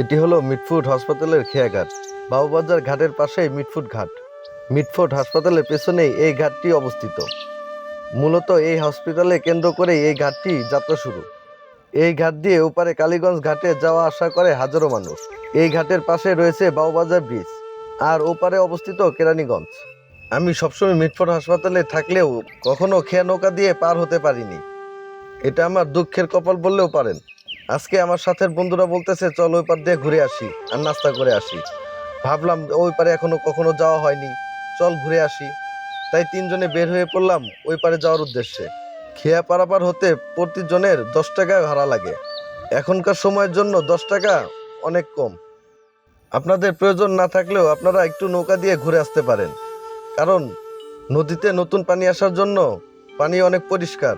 এটি হলো মিটফুট হাসপাতালের খেয়াঘাট। বাবুবাজার ঘাটের পাশেই মিটফুট ঘাট। মিটফুট হাসপাতালের পেছনেই এই ঘাটটি অবস্থিত। মূলত এই হসপিটালে কেন্দ্র করে এই ঘাটটি যাত্রা শুরু। এই ঘাট দিয়ে ওপারে কালীগঞ্জ ঘাটে যাওয়া আসা করে হাজারো মানুষ। এই ঘাটের পাশে রয়েছে বাবুবাজার ব্রিজ, আর ওপারে অবস্থিত কেরানীগঞ্জ। আমি সবসময় মিটফোর্ট হাসপাতালে থাকলেও কখনো খেয়া নৌকা দিয়ে পার হতে পারিনি। এটা আমার দুঃখের কপাল বললেও পারেন। আজকে আমার সাথের বন্ধুরা বলতেছে, চল ওই পার দিয়ে ঘুরে আসি আর নাস্তা করে আসি। ভাবলাম, ওই পারে এখনও কখনো যাওয়া হয়নি। চল ঘুরে আসি। তাই তিনজনে বের হয়ে পড়লাম ওই পারে যাওয়ার উদ্দেশ্যে। খেয়া পারাপার হতে প্রতিজনের দশ টাকা ভাড়া লাগে। এখনকার সময়ের জন্য দশ টাকা অনেক কম। আপনাদের প্রয়োজন না থাকলেও আপনারা একটু নৌকা দিয়ে ঘুরে আসতে পারেন। কারণ নদীতে নতুন পানি আসার জন্য পানি অনেক পরিষ্কার,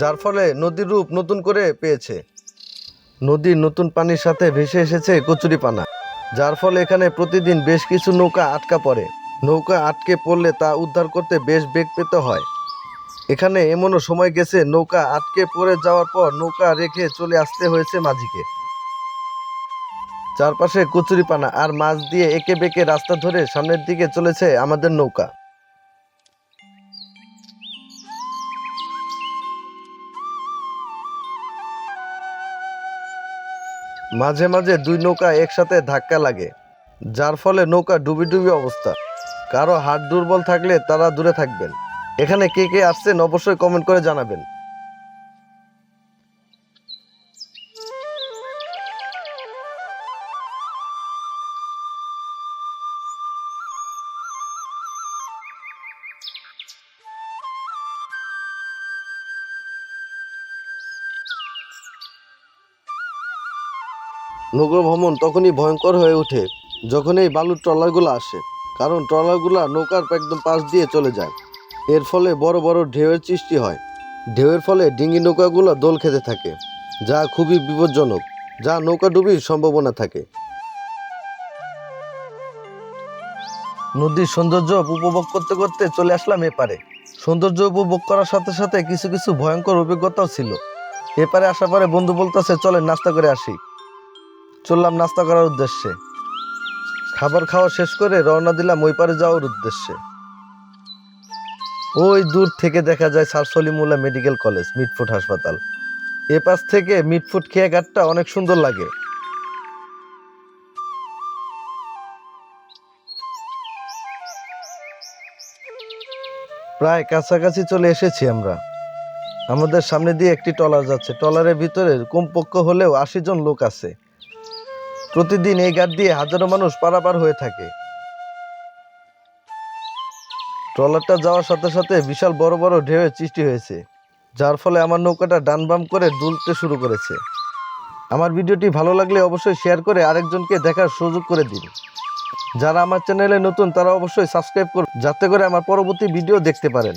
যার ফলে নদীর রূপ নতুন করে পেয়েছে। নদীর নতুন পানির সাথে ভেসে এসেছে কচুরিপানা যার ফলে এখানে প্রতিদিন বেশ কিছু নৌকা আটকা পড়ে। নৌকা আটকে পড়লে তা উদ্ধার করতে বেশ বেগ পেতে হয়। এখানে এমনও সময় গেছে নৌকা আটকে পড়ে যাওয়ার পর নৌকা রেখে চলে আসতে হয়েছে মাঝিকে। চারপাশে কচুরিপানা আর মাছ দিয়ে একে বেঁকে রাস্তা ধরে সামনের দিকে চলেছে আমাদের নৌকা। মাঝে মাঝে দুই নৌকা একসাথে ধাক্কা লাগে, যার ফলে নৌকা ডুবি ডুবি অবস্থা। কারও হাট দুর্বল থাকলে তারা দূরে থাকবেন। এখানে কে কে আসছেন অবশ্যই কমেন্ট করে জানাবেন। নৌকা ভ্রমণ তখনই ভয়ঙ্কর হয়ে ওঠে যখন এই বালুর ট্রলারগুলো আসে, কারণ ট্রলারগুলো নৌকার একদম পাশ দিয়ে চলে যায়। এর ফলে বড় বড় ঢেউয়ের সৃষ্টি হয়। ঢেউয়ের ফলে ডিঙ্গি নৌকাগুলো দোল খেতে থাকে, যা খুবই বিপজ্জনক, যা নৌকা ডুবির সম্ভাবনা থাকে। নদীর সৌন্দর্য উপভোগ করতে করতে চলে আসলাম এপারে। সৌন্দর্য উপভোগ করার সাথে সাথে কিছু কিছু ভয়ঙ্কর অভিজ্ঞতাও ছিল। এপারে আসার পরে বন্ধু বলতেছে চলে নাস্তা করে আসি। চললাম নাস্তা করার উদ্দেশ্যে। খাবার খাওয়া শেষ করে রওনা দিলাম ওই পারে যাওয়ার উদ্দেশ্যে। ওই দূর থেকে দেখা যায় sir Salimullah medical college, Mitford হাসপাতাল। এ পাশ থেকে মিটফুট খেয়ে ঘাটটা অনেক সুন্দর লাগে। প্রায় কাছাকাছি চলে এসেছি আমরা। আমাদের সামনে দিয়ে একটি ট্রলার যাচ্ছে। ট্রলারের ভিতরে কমপক্ষ হলেও আশি জন লোক আছে। প্রতিদিন এই ঘাট দিয়ে হাজারো মানুষ পারাপার হয়ে থাকে। ট্রলারটা যাওয়ার সাথে সাথে বিশাল বড় বড় ঢেউয়ের সৃষ্টি হয়েছে, যার ফলে আমার নৌকাটা ডান বাম করে দুলতে শুরু করেছে। আমার ভিডিওটি ভালো লাগলে অবশ্যই শেয়ার করে আরেকজনকে দেখার সুযোগ করে দিন। যারা আমার চ্যানেলে নতুন, তারা অবশ্যই সাবস্ক্রাইব করুন, যাতে করে আমার পরবর্তী ভিডিও দেখতে পারেন।